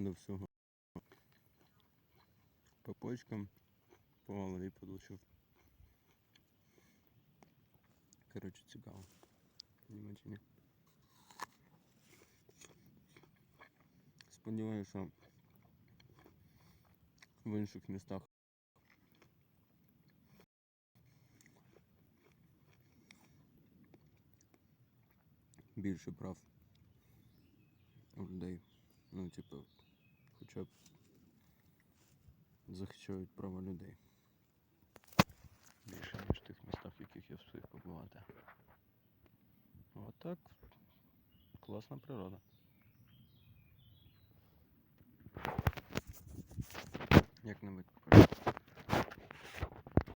до всього. По почкам, по голові получив. Коротше, цікаво. Ні? Сподіваюся, що в інших містах більше прав у людей. Ну, типу, хоча б захищають права людей. Більше, ніж в тих містах, в яких я встиг побувати. Отак. Класна природа.